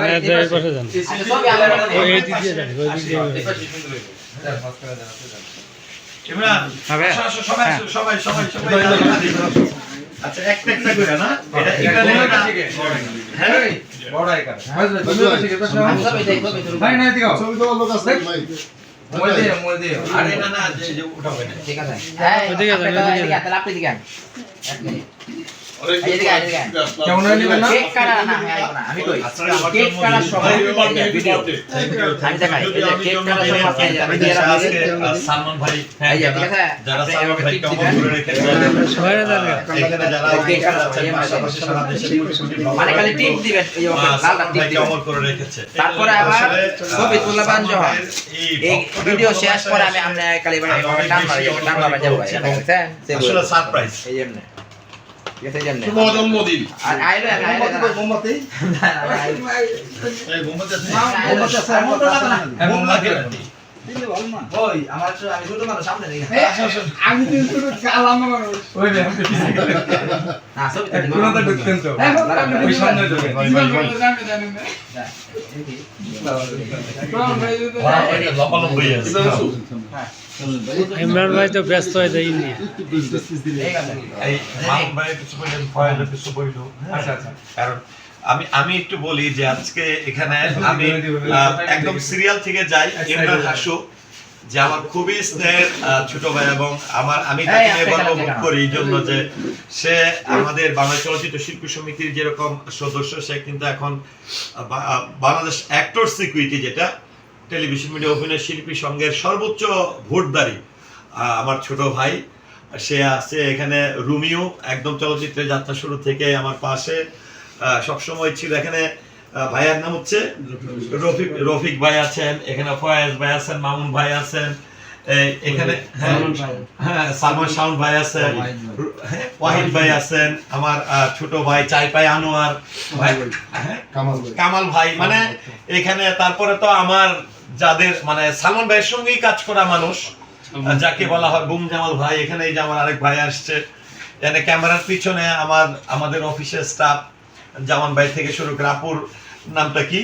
আচ্ছা, দিক দিক সবাই সবাই সবাই আচ্ছা একটা একটা করে না? এটা এখানে হ্যাঁ। আরে না না যে যে ওঠাবে আছে। এই, ওইদিকে আপনি তো ওইদিকে এদিকে। এক মিনিট। এদিকে আন, এদিকে আন। কেক কাটা না, না। এই যে ভাই হ্যাঁ, এই যে, ঠিক আছে? আপনি সালমান আমাকে ভাই মানে তারপরে আবার ছবি সালমান এই ভিডিও শেষ করে আমি ভালোবাসায় আপনি খালি এবার আমি অনেক টান বেশি মারি টান মারা যাব ভাই, অনুপ্রাণিত দেখছেন? সে আসলে বলব। সারপ্রাইজ এই যে শুভ জন্মদিন। মোমবাতি মোমবাতি আছে। মন। ইমরান ভাই তো ব্যস্ত হয়ে যায় ইন্ডিয়া কিছু বললেন, কিছু বলল। আচ্ছা আচ্ছা কারণ আমি আমি একটু বলি যে আজকে এখানে আমি একদম সিরিয়াল থেকে যাই ইমরান হাসু যে আমার খুবই স্নেহের ছোট ভাই এবং আমার আমি তাকে এই, নিয়ে আপনি গর্ব কেন বোধ কেন? করি এই জন্য যে সে আমাদের বাংলা চলচ্চিত্র শিল্পী সমিতির যেরকম সদস্য সে কিন্তু এখন বাংলাদেশ অ্যাক্টর সিকিউরিটি যেটা টেলিভিশন মিডিয়া অভিনয় শিল্পী সংঘের সর্বোচ্চ ভোটদারি আমার ছোট ভাই সে আছে এখানে রুমিও একদম চলচ্চিত্রের যাত্রা শুরু থেকে আমার পাশে সবসময় ছিল এখানে ভাইয়ার নাম হচ্ছে? রফিক রফিক ভাই আছেন এখানে ফয়েজ ভাই আছেন মামুন ভাই আছেন এখানে হ্যাঁ, হ্যাঁ সালমান ভাই আছেন হ্যাঁ, ওয়াহিদ ভাই আছেন আমার ছোট ভাই চাই পাই আনোয়ার ভাই হ্যাঁ কামাল ভাই। মানে এখানে তারপরে তো আমার যাদের মানে সালমান ভাইয়ের সঙ্গেই কাজ করা মানুষ যাকে বলা হয় বুম জামাল ভাই এখানে এই যে আমার আরেক ভাই আসছে এখানে ক্যামেরার পিছনে আমার আমাদের অফিসের স্টাফ জামান ভাই থেকে শুরু করে আপুর নামটা কি?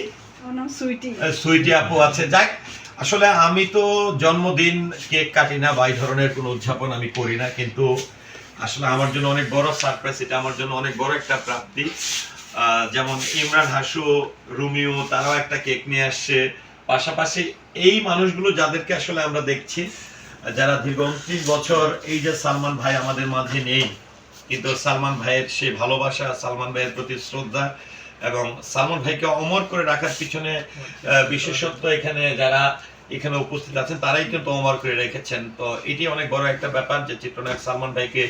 সুইটি। সুইটি আপু আছে। যাক আসলে আমি তো জন্মদিন কেক কাটি না বা এই ধরনের কোনো উদযাপন আমি করি না কিন্তু আসলে আমার জন্য অনেক বড় সারপ্রাইজ এটা আমার জন্য অনেক বড় একটা প্রাপ্তি। যেমন ইমরান হাসু রুমিও তারাও একটা কেক নিয়ে আসছে। পাশাপাশি এই মানুষগুলো যাদেরকে আসলে আমরা দেখছি যারা দীর্ঘ উনত্রিশ বছর এই যে সালমান ভাই আমাদের মাঝে নেই কিন্তু সালমান ভাইয়ের সেই ভালোবাসা, সালমান ভাইয়ের প্রতি শ্রদ্ধা এবং সালমান ভাইকে অমর করে রাখার পিছনে বিশেষত্ব এখানে যারা এখানে উপস্থিত আছেন, তারাই কিন্তু অমর করে রেখেছেন। তো এটি অনেক বড় একটা ব্যাপার যে চিত্রনায়ক সালমান ভাইকে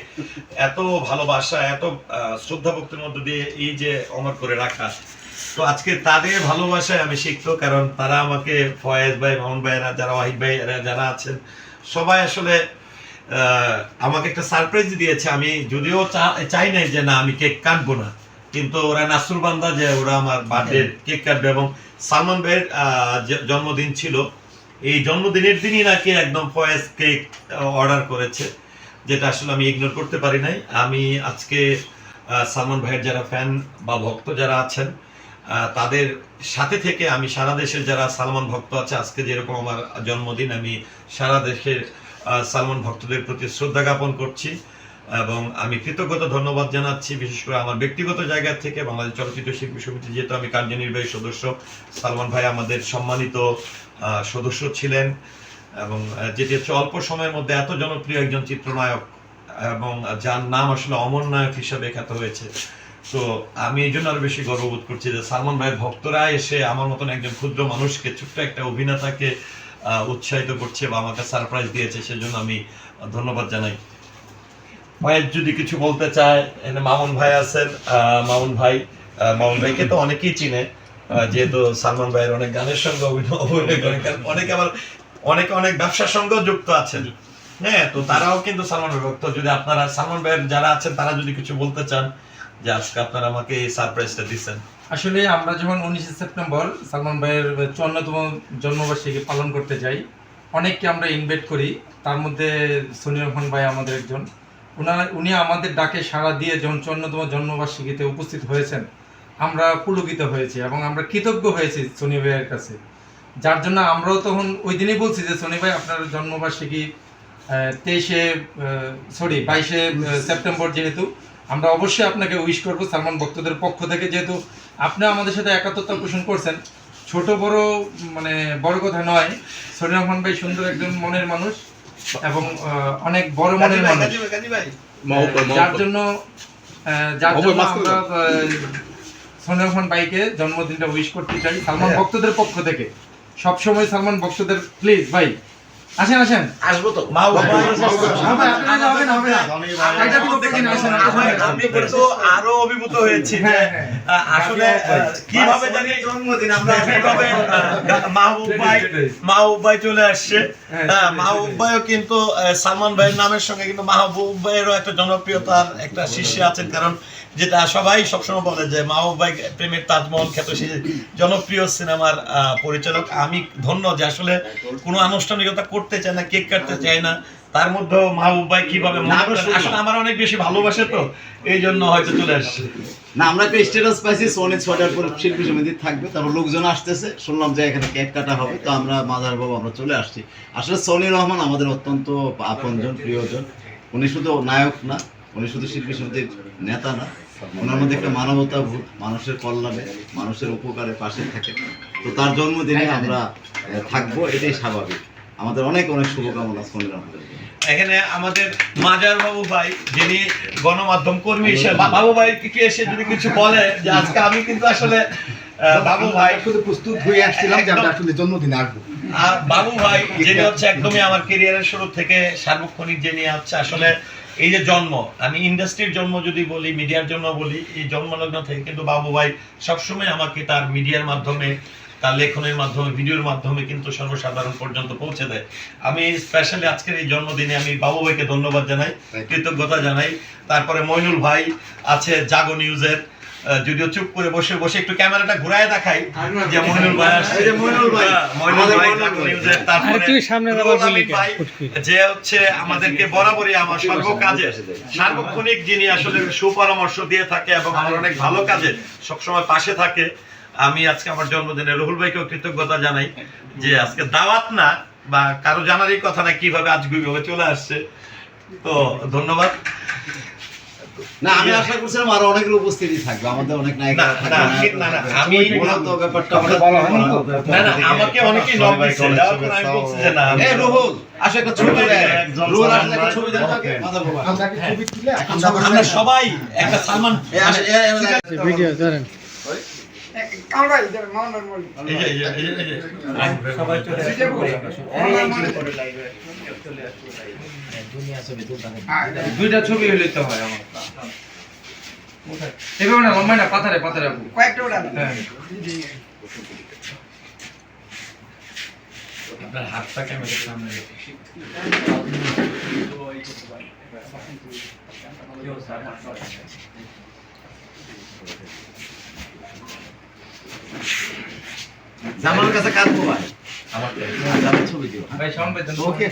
এত ভালোবাসা, এত শ্রদ্ধা ভক্তির মধ্য দিয়ে এই যে অমর করে রাখা। তো আজকে তাদের ভালোবাসায় আমি শিখতো কারণ তারা আমাকে ফয়েজ ভাই, মামুন ভাইয়েরা, যারা ওয়াহিদ ভাই এরা যারা আছেন, সবাই আসলে আমাকে একটা সারপ্রাইজ দিয়েছে। আমি যদিও চাই নাই যে না আমি কেক কাটবো না। কিন্তু ওরা নাসুর বান্দা যে ওরা আমার বার্থডে কেক কাটবে এবং সালমান ভাইয়ের জন্মদিন ছিল। এই জন্মদিনের দিনই নাকি একদম ফয়েজ কেক অর্ডার করেছে যেটা আসলে আমি ইগনোর করতে পারি নাই। আমি আজকে সালমান ভাইয়ের যারা ফ্যান বা ভক্ত যারা আছেন তাদের সাথে থেকে আমি সারা দেশের যারা সালমান ভক্ত আছে আজকে যেরকম আমার জন্মদিন আমি সারা দেশের সালমান ভক্তদের প্রতি শ্রদ্ধা জ্ঞাপন করছি এবং আমি কৃতজ্ঞতা ধন্যবাদ জানাচ্ছি, বিশেষ করে আমার ব্যক্তিগত জায়গা থেকে বাংলাদেশ চলচ্চিত্র শিল্পী সমিতি যেহেতু আমি কার্যনির্বাহী সদস্য, সালমান ভাই আমাদের সম্মানিত সদস্য ছিলেন এবং যেটি হচ্ছে অল্প সময়ের মধ্যে এত জনপ্রিয় একজন চিত্রনায়ক এবং যার নাম আসলে অমর নায়ক হিসাবে খ্যাত হয়েছে। তো আমি এই জন্য আরও বেশি গর্ববোধ করছি যে সালমান ভাইয়ের ভক্তরা এসে আমার মতন একজন ক্ষুদ্র মানুষকে, ছোট্ট একটা অভিনেতাকে উৎসাহিত করছে বা আমাকে সারপ্রাইজ দিয়েছে, সেজন্য আমি ধন্যবাদ জানাই। ভাইয়ের যদি কিছু বলতে চায়, এখানে মামুন ভাই আছেন। মামুন ভাই মামুন ভাইকে তো অনেকেই চিনে। যেহেতু সালমান ভাইয়ের অনেক গানের সঙ্গে অভিনয় অভিনয় কারণ অনেকে আবার, অনেকে অনেক ব্যবসার সঙ্গেও যুক্ত আছেন। হ্যাঁ তো তারাও কিন্তু সালমান ভাই ভক্ত। যদি আপনারা, সালমান ভাইয়ের যারা আছেন, তারা যদি কিছু বলতে চান, যে আজকে আপনারা আমাকে এই সারপ্রাইজটা দিচ্ছেন। আসলে আমরা যখন উনিশে সেপ্টেম্বর সালমান ভাইয়ের চুয়ান্নতম জন্মবার্ষিকী পালন করতে যাই, অনেককে আমরা ইনভাইট করি। তার মধ্যে সনি রহমান ভাই আমাদের একজন। উনার, উনি আমাদের ডাকে সাড়া দিয়ে যখন চুয়ান্নতম জন্মবার্ষিকীতে উপস্থিত হয়েছেন, আমরা পুলকিত হয়েছি এবং আমরা কৃতজ্ঞ হয়েছি সোনি ভাইয়ের কাছে। যার জন্য আমরাও তখন ওই দিনই বলছি যে সোনি ভাই, আপনার জন্মবার্ষিকী তেইশে সরি বাইশে সেপ্টেম্বর যেহেতু, আমরা অবশ্যই আপনাকে উইশ করব সালমান ভক্তদের পক্ষ থেকে। যেহেতু আপনি আমাদের সাথে একাত্মতা পোষণ করছেন। ছোট বড় মানে বড় কথা নয়। সোনি রহমান ভাই সুন্দর একজন মনের মানুষ এবং আহ, অনেক বড় মনের মানুষ। যার জন্য আহ, যার জন্য আমরা রহমান ভাইকে জন্মদিনটা উইশ করতে চাই। সালমান হ্যাঁ। ভক্তদের পক্ষ থেকে। সবসময় সালমান ভক্তদের প্লিজ ভাই। আসেন আসেন। আসব তো। মা বাবা। হবে, আপনারা হবে না, হবে না। এটা তো দেখেন, আসেন, আসেন। আমি কিন্তু আরও অভিভূত হয়েছি যে হ্যাঁ, হ্যাঁ। আসলে কীভাবে জানি জন্মদিন আমরা কীভাবে মাহবুব ভাই মাহবুব ভাই চলে আসছে। হ্যাঁ, মাহবুব ভাইও কিন্তু সালমান ভাইয়ের নামের সঙ্গে কিন্তু মাহবুব ভাইয়েরও একটা জনপ্রিয়তার একটা শীর্ষে আছেন। কারণ যেটা সবাই সবসময় বলে যে মাহবুব ভাই প্রেমের তাজমহল খ্যাত সেই জনপ্রিয় সিনেমার আহ, পরিচালক। আমি ধন্য যে আসলে কোনো আনুষ্ঠানিকতা করতে চায় না কেক কাটতে চায় না তার মধ্যেও মাহবুব ভাই কীভাবে আসলে আমার অনেক বেশি ভালোবাসে তো এই জন্য হয়তো চলে আসছে। না আমরা একটা স্ট্যাটাস পাইছি সোনি ছয়টার পর শিল্পী সমিতি থাকবে তারপর লোকজন আসতেছে শুনলাম যে এখানে কেক কাটা হবে তো আমরা মাদার বাবু আমরা চলে আসছি। আসলে সনি রহমান আমাদের অত্যন্ত আপনজন প্রিয়জন। উনি শুধু নায়ক না উনি শুধু শিল্পী সমিতির নেতা না ওনার মধ্যে একটা মানবতা ভূত মানুষের কল্যাণে মানুষের উপকারে পাশে থাকে। তো তার জন্মদিনে আমরা থাকব এটাই স্বাভাবিক। আমাদের অনেক অনেক শুভকামনা রহমানের এখানে আমাদের মাজার বাবু ভাই যিনি গণমাধ্যম কর্মী হিসেবে বাবু ভাই কি এসে যদি কিছু বলে যে আজকে আমি কিন্তু আসলে বাবু ভাই শুধু প্রস্তুত হয়ে আসছিলাম যে আমরা আসলে জন্মদিনে আসব। আর বাবু ভাই যিনি হচ্ছে একদমই আমার কেরিয়ারের শুরু থেকে সার্বক্ষণিক যিনি হচ্ছে আসলে এই যে জন্ম আমি ইন্ডাস্ট্রির জন্ম যদি বলি মিডিয়ার জন্য বলি এই জন্মলগ্ন থেকে কিন্তু বাবু ভাই সবসময় আমাকে তার মিডিয়ার মাধ্যমে তার লেখনের মাধ্যমে ভিডিওর মাধ্যমে কিন্তু সর্বসাধারণ পর্যন্ত পৌঁছে দেয়। আমি স্পেশালি আজকের এই জন্মদিনে আমি বাবু ভাইকে ধন্যবাদ জানাই কৃতজ্ঞতা জানাই। তারপরে মইনুল ভাই আছে জাগো নিউজের যদিও চুপ করে বসে বসে একটু ক্যামেরাটা ঘুরায় দেখাই যে মইনুল ভাই আসছে। ভাই। হ্যাঁ, ভাই তারপরে সামনে? ভাই, যে হচ্ছে আমাদেরকে বরাবরই আমার সর্বকাজে সার্বক্ষণিক যিনি আসলে সুপরামর্শ দিয়ে থাকে এবং আমার অনেক ভালো কাজে সবসময় পাশে থাকে আমি আজকে আমার জন্মদিনে রুহুল ভাইকেও কৃতজ্ঞতা জানাই যে আজকে দাওয়াত না বা কারও জানারই কথা না কীভাবে আজ কীভাবে চলে আসছে তো ধন্যবাদ না আমি আশা করছিলাম আরও অনেকের উপস্থিতি থাকবে আমাদের অনেক নায়ক না, না, না, না, আমি- মূলত ব্যাপারটা আমাকে বলা হয়নি তো। না না আমাকে অনেকেই নক দিচ্ছে আমি বলছি যে না এ রুহুল আসো একটা ছবি দেন রুহুল আসলে একটা ছবি দেন তো, মাদার বাবা। আমরা কি ছবি তুলে আমরা সবাই একটা সালমান ভিডিও ধরেন দুইটা ছবি হলে তো হয় আমার। এভাবে না লম্বাই না পাথারে পাথারে আপু। হ্যাঁ। আপনার হাতটা ক্যামেরার সামনে? রেখে। জামাল কাছে কাঁদবো মোবাইল আমার ছবি দিও। ভাই সংবেদন ওকে।